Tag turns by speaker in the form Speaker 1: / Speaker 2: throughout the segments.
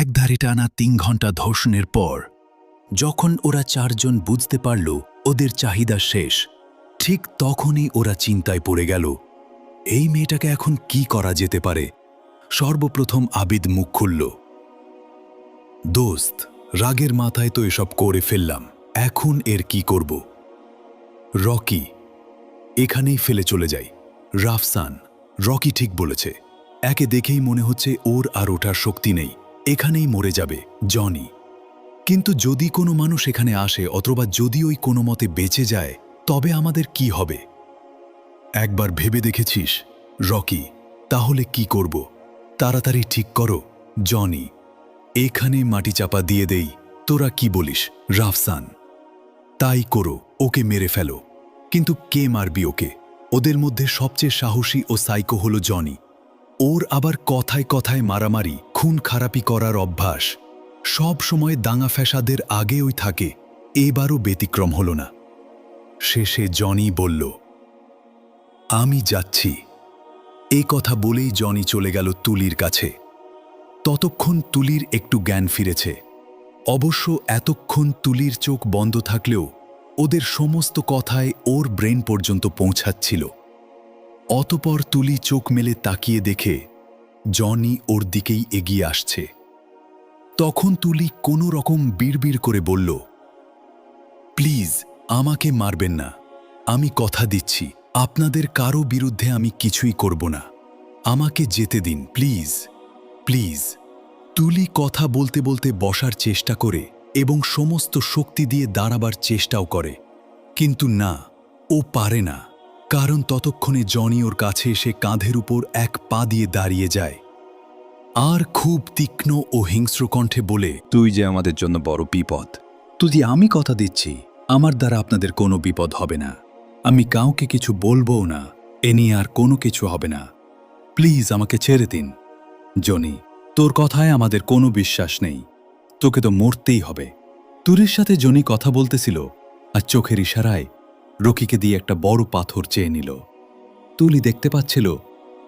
Speaker 1: এক ধারে টানা তিন ঘণ্টা ধর্ষণের পর, যখন ওরা চারজন বুঝতে পারল ওদের চাহিদা শেষ, ঠিক তখনই ওরা চিন্তায় পড়ে গেল, এই মেয়েটাকে এখন কি করা যেতে পারে? সর্বপ্রথম আবিদ মুখ খুলল। দোস্ত, রাগের মাথায় তো এসব করে ফেললাম, এখন এর কি করব? রকি, এখানেই ফেলে চলে যাই। রাফসান, রকি ঠিক বলেছে, একে দেখেই মনে হচ্ছে ওর আর ওঠার শক্তি নেই। এখানেই মরে যাবে, জনি। কিন্তু যদি কোনো মানুষ এখানে আসে অথবা যদি ওই কোনো মতে বেঁচে যায়, তবে আমাদের কি হবে? একবার ভেবে দেখেছিস, রকি? তাহলে কি করব? তাড়াতাড়ি ঠিক করো, জনি। এখানে মাটি চাপা দিয়ে দেই, তোরা কি বলিস, রাফসান? তাই করো, ওকে মেরে ফেলো। কিন্তু কে মারবি ওকে? ওদের মধ্যে সবচেয়ে সাহসী ও সাইকো হলো জনি। ওর আবার কথায় কথায় মারামারি, খুন খারাপি করার অভ্যাস। সব সময় দাঙ্গা ফ্যাসাদের আগে ওই থাকে, এবারও ব্যতিক্রম হল না। শেষে জনি বলল, আমি যাচ্ছি। এ কথা বলেই জনি চলে গেল তুলির কাছে। ততক্ষণ তুলির একটু জ্ঞান ফিরেছে। অবশ্য এতক্ষণ তুলির চোখ বন্ধ থাকলেও ওদের সমস্ত কথায় ওর ব্রেন পর্যন্ত পৌঁছাচ্ছিল। অতপর তুলি চোখ মেলে তাকিয়ে দেখে জনি ওর দিকেই এগিয়ে আসছে। তখন তুলি কোনো রকম বিড়বিড় করে বলল, প্লিজ, আমাকে মারবেন না। আমি কথা দিচ্ছি। আপনাদের কারও বিরুদ্ধে আমি কিছুই করব না। আমাকে যেতে দিন, প্লিজ প্লিজ। তুলি কথা বলতে বলতে বসার চেষ্টা করে এবং সমস্ত শক্তি দিয়ে দাঁড়াবার চেষ্টাও করে। কিন্তু না, ও পারে না। কারণ ততক্ষণে জনি ওর কাছে এসে কাঁধের উপর এক পা দিয়ে দাঁড়িয়ে যায়। আর খুব তীক্ষ্ণ ও হিংস্র কণ্ঠে বলে
Speaker 2: তুই যে আমাদের জন্য বড় বিপদ।
Speaker 1: তুই আমি কথা দিচ্ছি আমার দ্বারা আপনাদের কোনো বিপদ হবে না। আমি কাউকে কিছু বলবও না এ নিয়ে আর কোনো কিছু হবে না। প্লিজ আমাকে ছেড়ে দিন। জনি তোর কথায় আমাদের কোনো বিশ্বাস নেই। তোকে তো মরতেই হবে। তুরির সাথে জনি কথা বলতেছিল আর চোখের ইশারায় রকিকে দিয়ে একটা বড় পাথর চেয়ে নিল। তুলি দেখতে পাচ্ছিল,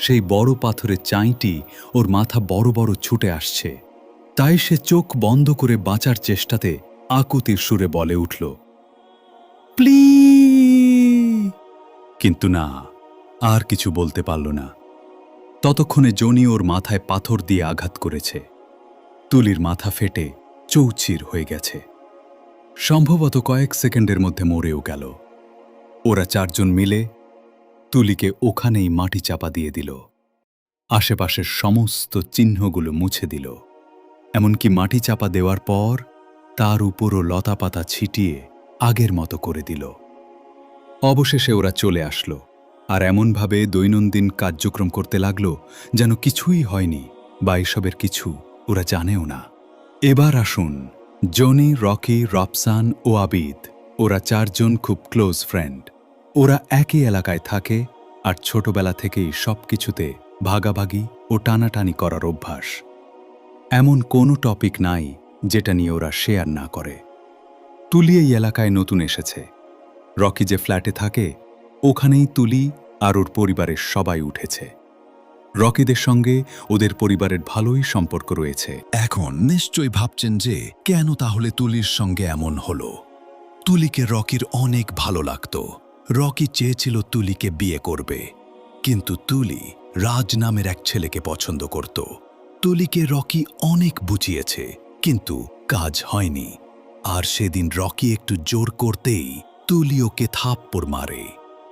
Speaker 1: সেই বড় পাথরের চাইটি ওর মাথা বড় বড় ছুটে আসছে। তাই সে চোখ বন্ধ করে বাঁচার চেষ্টাতে আকুতির সুরে বলে উঠল প্লি কিন্তু না, আর কিছু বলতে পারল না। ততক্ষণে জনি ওর মাথায় পাথর দিয়ে আঘাত করেছে। তুলির মাথা ফেটে চৌচির হয়ে গেছে। সম্ভবত কয়েক সেকেন্ডের মধ্যে মরেও গেল। ওরা চারজন মিলে তুলিকে ওখানেই মাটি চাপা দিয়ে দিল। আশেপাশের সমস্ত চিহ্নগুলো মুছে দিল। এমনকি মাটি চাপা দেওয়ার পর তার উপরও লতাপাতা ছিটিয়ে আগের মতো করে দিল। অবশেষে ওরা চলে আসলো আর এমনভাবে দৈনন্দিন কার্যক্রম করতে লাগল যেন কিছুই হয়নি বা এসবের কিছু ওরা জানেও না। এবার আসুন, জনি, রকি রপসান ও আবিদ, ওরা চারজন খুব ক্লোজ ফ্রেন্ড। ওরা একই এলাকায় থাকে আর ছোটবেলা থেকেই সব কিছুতে ভাগাভাগি ও টানাটানি করার অভ্যাস। এমন কোনো টপিক নাই যেটা নিয়ে ওরা শেয়ার না করে। তুলি এই এলাকায় নতুন এসেছে। রকি যে ফ্ল্যাটে থাকে, ওখানেই তুলি আর ওর পরিবারের সবাই উঠেছে। রকিদের সঙ্গে ওদের পরিবারের ভালোই সম্পর্ক রয়েছে। এখন নিশ্চয়ই ভাবছেন যে কেন তাহলে তুলির সঙ্গে এমন হলো? তুলিকে রকির অনেক ভালো লাগত। রকি চেয়েছিল তুলিকে বিয়ে করবে, কিন্তু তুলি রাজ নামের এক ছেলেকে পছন্দ করত। তুলিকে রকি অনেক বুঝিয়েছে, কিন্তু কাজ হয়নি। আর সেদিন রকি একটু জোর করতেই তুলি ওকে থাপ্পড় মারে।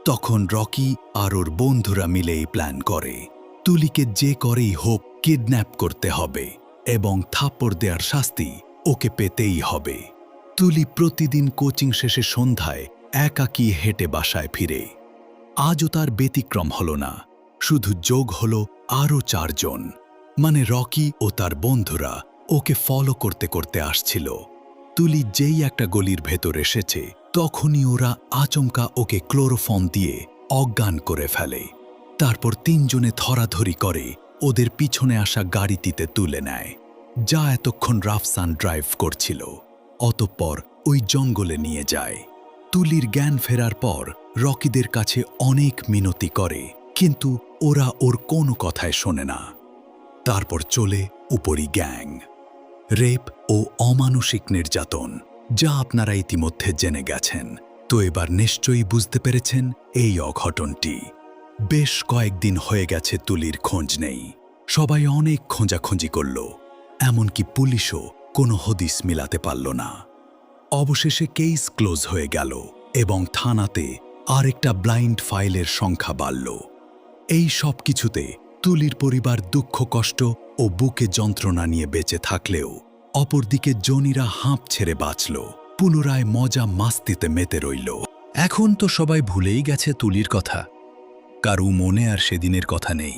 Speaker 1: তখন রকি আর ওর বন্ধুরা মিলে এই প্ল্যান করে, তুলিকে যে করেই হোক কিডন্যাপ করতে হবে এবং থাপ্পড় দেওয়ার শাস্তি ওকে পেতেই হবে। তুলি প্রতিদিন কোচিং শেষে সন্ধ্যায় একাকী হেঁটে বাসায় ফিরে। আজও তার ব্যতিক্রম হল না। শুধু যোগ হল আরও চারজন। মানে রকি ও তার বন্ধুরা ওকে ফলো করতে করতে আসছিল। তুলি যেই একটা গলির ভেতর এসেছে, তখনই ওরা আচমকা ওকে ক্লোরোফর্ম দিয়ে অজ্ঞান করে ফেলে। তারপর তিনজনে ধরাধরি করে ওদের পিছনে আসা গাড়িটিতে তুলে নেয়, যা এতক্ষণ রাফসান ড্রাইভ করছিল। অতঃপর ওই জঙ্গলে নিয়ে যায়। তুলির জ্ঞান ফেরার পর রকিদের কাছে অনেক মিনতি করে, কিন্তু ওরা ওর কোনো কথায় শোনে না। তারপর চলে উপরি গ্যাং। রেপ ও অমানসিক নির্যাতন, যা আপনারা ইতিমধ্যে জেনে গেছেন। তো এবার নিশ্চয়ই বুঝতে পেরেছেন এই অঘটনটি। বেশ কয়েকদিন হয়ে গেছে তুলির খোঁজ নেই। সবাই অনেক খোঁজাখোঁজি করল, এমনকি পুলিশও কোনো হদিস মিলাতে পারল না। অবশেষে কেস ক্লোজ হয়ে গেল এবং থানাতে আরেকটা ব্লাইন্ড ফাইলের সংখ্যা বাড়ল। এই সব কিছুতে তুলির পরিবার দুঃখ, কষ্ট ও বুকে যন্ত্রণা নিয়ে বেঁচে থাকলেও অপরদিকে জনিরা হাঁপ ছেড়ে বাঁচল, পুনরায় মজা মাস্তিতে মেতে রইল। এখন তো সবাই ভুলেই গেছে তুলির কথা। কারু মনে আর সেদিনের কথা নেই।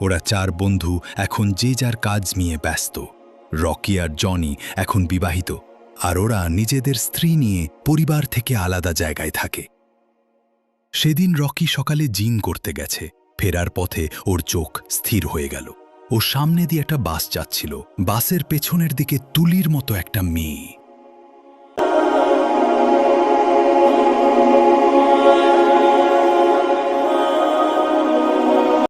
Speaker 1: ওরা চার বন্ধু এখন যে যার কাজ নিয়ে ব্যস্ত। রকি আর জনি এখন বিবাহিত। আর ওরা নিজেদের স্ত্রী নিয়ে পরিবার থেকে আলাদা জায়গায় থাকে। সেদিন রকি সকালে জিম করতে গেছে। ফেরার পথে ওর চোখ স্থির হয়ে গেল। ও সামনে দিয়ে একটা বাস যাচ্ছিল। বাসের পেছনের দিকে তুলির মতো একটা মেয়ে।